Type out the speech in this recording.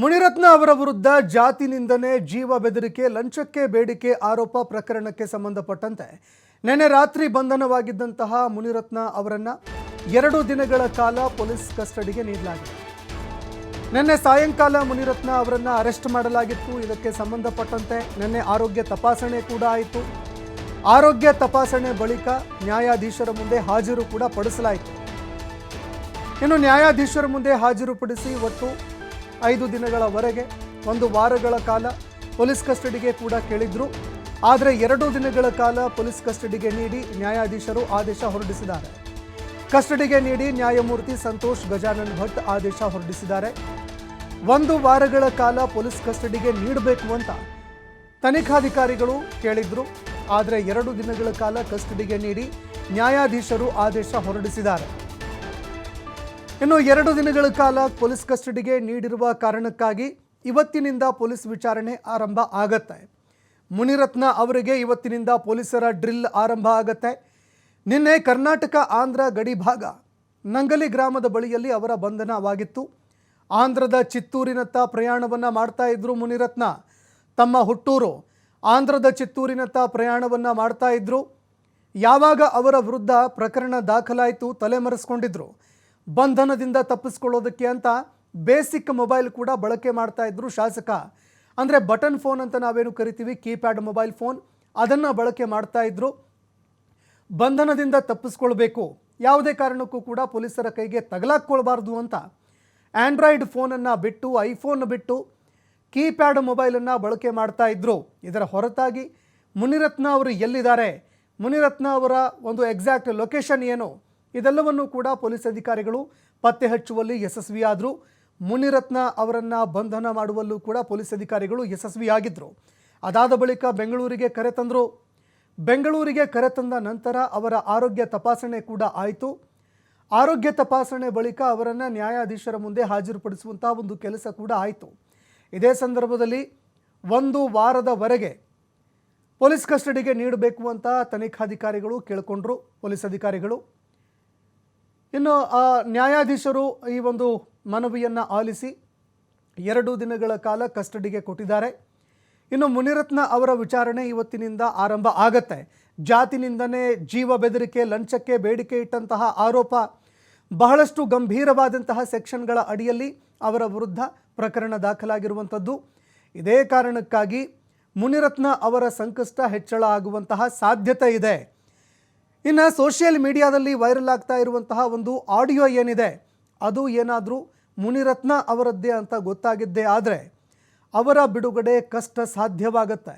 ಮುನಿರತ್ನ ಅವರ ವಿರುದ್ಧ ಜಾತಿ ನಿಂದನೆ ಜೀವ ಬೆದರಿಕೆ, ಲಂಚಕ್ಕೆ ಬೇಡಿಕೆ ಆರೋಪ ಪ್ರಕರಣಕ್ಕೆ ಸಂಬಂಧಪಟ್ಟಂತೆ ನಿನ್ನೆ ರಾತ್ರಿ ಬಂಧನವಾಗಿದ್ದಂತಹ ಮುನಿರತ್ನ ಅವರನ್ನ ಎರಡು ದಿನಗಳ ಕಾಲ ಪೊಲೀಸ್ ಕಸ್ಟಡಿಗೆ ನೀಡಲಾಗಿದೆ. ನಿನ್ನೆ ಸಾಯಂಕಾಲ ಮುನಿರತ್ನ ಅವರನ್ನ ಅರೆಸ್ಟ್ ಮಾಡಲಾಗಿತ್ತು. ಇದಕ್ಕೆ ಸಂಬಂಧಪಟ್ಟಂತೆ ನಿನ್ನೆ ಆರೋಗ್ಯ ತಪಾಸಣೆ ಕೂಡ ಆಯಿತು. ಆರೋಗ್ಯ ತಪಾಸಣೆ ಬಳಿಕ ನ್ಯಾಯಾಧೀಶರ ಮುಂದೆ ಹಾಜರು ಕೂಡ ಪಡಿಸಲಾಯಿತು. ಇನ್ನು ನ್ಯಾಯಾಧೀಶರ ಮುಂದೆ ಹಾಜರುಪಡಿಸಿ ಒಟ್ಟು ಐದು ದಿನಗಳವರೆಗೆ, ಒಂದು ವಾರಗಳ ಕಾಲ ಪೊಲೀಸ್ ಕಸ್ಟಡಿಗೆ ಕೂಡ ಕೇಳಿದ್ರು. ಆದರೆ ಎರಡು ದಿನಗಳ ಕಾಲ ಪೊಲೀಸ್ ಕಸ್ಟಡಿಗೆ ನೀಡಿ ನ್ಯಾಯಾಧೀಶರು ಆದೇಶ ಹೊರಡಿಸಿದ್ದಾರೆ. ಕಸ್ಟಡಿಗೆ ನೀಡಿ ನ್ಯಾಯಮೂರ್ತಿ ಸಂತೋಷ್ ಗಜಾನನ್ ಭಟ್ ಆದೇಶ ಹೊರಡಿಸಿದ್ದಾರೆ. ಒಂದು ವಾರಗಳ ಕಾಲ ಪೊಲೀಸ್ ಕಸ್ಟಡಿಗೆ ನೀಡಬೇಕು ಅಂತ ತನಿಖಾಧಿಕಾರಿಗಳು ಕೇಳಿದ್ರು. ಆದರೆ ಎರಡು ದಿನಗಳ ಕಾಲ ಕಸ್ಟಡಿಗೆ ನೀಡಿ ನ್ಯಾಯಾಧೀಶರು ಆದೇಶ ಹೊರಡಿಸಿದ್ದಾರೆ. ಇನ್ನು ಎರಡು ದಿನಗಳ ಕಾಲ ಪೊಲೀಸ್ ಕಸ್ಟಡಿಗೆ ನೀಡಿರುವ ಕಾರಣಕ್ಕಾಗಿ ಇವತ್ತಿನಿಂದ ಪೊಲೀಸ್ ವಿಚಾರಣೆ ಆರಂಭ ಆಗತ್ತೆ. ಮುನಿರತ್ನ ಅವರಿಗೆ ಇವತ್ತಿನಿಂದ ಪೊಲೀಸರ ಡ್ರಿಲ್ ಆರಂಭ ಆಗತ್ತೆ. ನಿನ್ನೆ ಕರ್ನಾಟಕ ಆಂಧ್ರ ಗಡಿ ಭಾಗ ನಂಗಲಿ ಗ್ರಾಮದ ಬಳಿಯಲ್ಲಿ ಅವರ ಬಂಧನವಾಗಿತ್ತು. ಆಂಧ್ರದ ಚಿತ್ತೂರಿನತ್ತ ಪ್ರಯಾಣವನ್ನು ಮಾಡ್ತಾ ಇದ್ರು ಮುನಿರತ್ನ. ತಮ್ಮ ಹುಟ್ಟೂರು ಆಂಧ್ರದ ಚಿತ್ತೂರಿನತ್ತ ಪ್ರಯಾಣವನ್ನು ಮಾಡ್ತಾ ಇದ್ರು. ಯಾವಾಗ ಅವರ ವಿರುದ್ಧ ಪ್ರಕರಣ ದಾಖಲಾಯಿತು ತಲೆಮರೆಸ್ಕೊಂಡಿದ್ರು. ಬಂಧನದಿಂದ ತಪ್ಪಿಸ್ಕೊಳ್ಳೋದಕ್ಕೆ ಅಂತ ಬೇಸಿಕ್ ಮೊಬೈಲ್ ಕೂಡ ಬಳಕೆ ಮಾಡ್ತಾ ಇದ್ರು ಶಾಸಕ. ಅಂದರೆ ಬಟನ್ ಫೋನ್ ಅಂತ ನಾವೇನು ಕರಿತೀವಿ? Keypad mobile phone. ಅದನ್ನು ಬಳಕೆ ಮಾಡ್ತಾ ಇದ್ರು. ಬಂಧನದಿಂದ ತಪ್ಪಿಸ್ಕೊಳ್ಬೇಕು. ಯಾವುದೇ ಕಾರಣಕ್ಕೂ ಕೂಡ ಪೊಲೀಸರ ಕೈಗೆ ತಗಲಾಕ್ಕೊಳ್ಬಾರ್ದು ಅಂತ. ಆ್ಯಂಡ್ರಾಯ್ಡ್ ಫೋನನ್ನು ಬಿಟ್ಟು, ಐಫೋನ್ ಬಿಟ್ಟು ಕೀಪ್ಯಾಡ್ ಮೊಬೈಲನ್ನು ಬಳಕೆ ಮಾಡ್ತಾ ಇದ್ರು. ಇದರ ಹೊರತಾಗಿ ಮುನಿರತ್ನ ಅವರು ಎಲ್ಲಿದ್ದಾರೆ? ಮುನಿರತ್ನ ಅವರ ಒಂದು ಎಕ್ಸಾಕ್ಟ್ ಲೊಕೇಶನ್ ಏನು? ಇದೆಲ್ಲವನ್ನು ಕೂಡ ಪೊಲೀಸ್ ಅಧಿಕಾರಿಗಳು ಪತ್ತೆ ಹಚ್ಚುವಲ್ಲಿ ಯಶಸ್ವಿಯಾದರು. ಮುನಿರತ್ನ ಅವರನ್ನು ಬಂಧನ ಮಾಡುವಲ್ಲೂ ಕೂಡ ಪೊಲೀಸ್ ಅಧಿಕಾರಿಗಳು ಯಶಸ್ವಿಯಾಗಿದ್ದರು ಅದಾದ ಬಳಿಕ ಬೆಂಗಳೂರಿಗೆ ಕರೆತಂದರು ಬೆಂಗಳೂರಿಗೆ ಕರೆತಂದ ನಂತರ ಅವರ ಆರೋಗ್ಯ ತಪಾಸಣೆ ಕೂಡ ಆಯಿತು. ಆರೋಗ್ಯ ತಪಾಸಣೆ ಬಳಿಕ ಅವರನ್ನು ನ್ಯಾಯಾಧೀಶರ ಮುಂದೆ ಹಾಜರುಪಡಿಸುವಂತಹ ಒಂದು ಕೆಲಸ ಕೂಡ ಆಯಿತು. ಇದೇ ಸಂದರ್ಭದಲ್ಲಿ ಒಂದು ವಾರದವರೆಗೆ ಪೊಲೀಸ್ ಕಸ್ಟಡಿಗೆ ನೀಡಬೇಕು ಅಂತ ತನಿಖಾಧಿಕಾರಿಗಳು ಕೇಳಿಕೊಂಡ್ರು. ಪೊಲೀಸ್ ಅಧಿಕಾರಿಗಳು ಇನ್ನು ನ್ಯಾಯಾಧೀಶರು ಈ ಒಂದು ಮನವಿಯನ್ನು ಆಲಿಸಿ ಎರಡು ದಿನಗಳ ಕಾಲ ಕಸ್ಟಡಿಗೆ ಕೊಟ್ಟಿದ್ದಾರೆ. ಇನ್ನು, ಮುನಿರತ್ನ ಅವರ ವಿಚಾರಣೆ ಇವತ್ತಿನಿಂದ ಆರಂಭ ಆಗತ್ತೆ. ಜಾತಿನಿಂದನೇ ಜೀವ ಬೆದರಿಕೆ, ಲಂಚಕ್ಕೆ ಬೇಡಿಕೆ ಇಟ್ಟಂತಹ ಆರೋಪ ಬಹಳಷ್ಟು ಗಂಭೀರವಾದಂತಹ ಸೆಕ್ಷನ್ಗಳ ಅಡಿಯಲ್ಲಿ ಅವರ ವಿರುದ್ಧ ಪ್ರಕರಣ ದಾಖಲಾಗಿರುವಂಥದ್ದು. ಇದೇ ಕಾರಣಕ್ಕಾಗಿ ಮುನಿರತ್ನ ಅವರ ಸಂಕಷ್ಟ ಹೆಚ್ಚಳ ಆಗುವಂತಹ ಸಾಧ್ಯತೆ ಇದೆ. ಇನ್ನು ಸೋಷಿಯಲ್ ಮೀಡಿಯಾದಲ್ಲಿ ವೈರಲ್ ಆಗ್ತಾ ಇರುವಂತಹ ಒಂದು ಆಡಿಯೋ ಏನಿದೆ, ಅದು ಏನಾದರೂ ಮುನಿರತ್ನ ಅವರದ್ದೇ ಅಂತ ಗೊತ್ತಾಗಿದ್ದೇ ಆದರೆ ಅವರ ಬಿಡುಗಡೆ ಕಷ್ಟ ಸಾಧ್ಯವಾಗತ್ತೆ.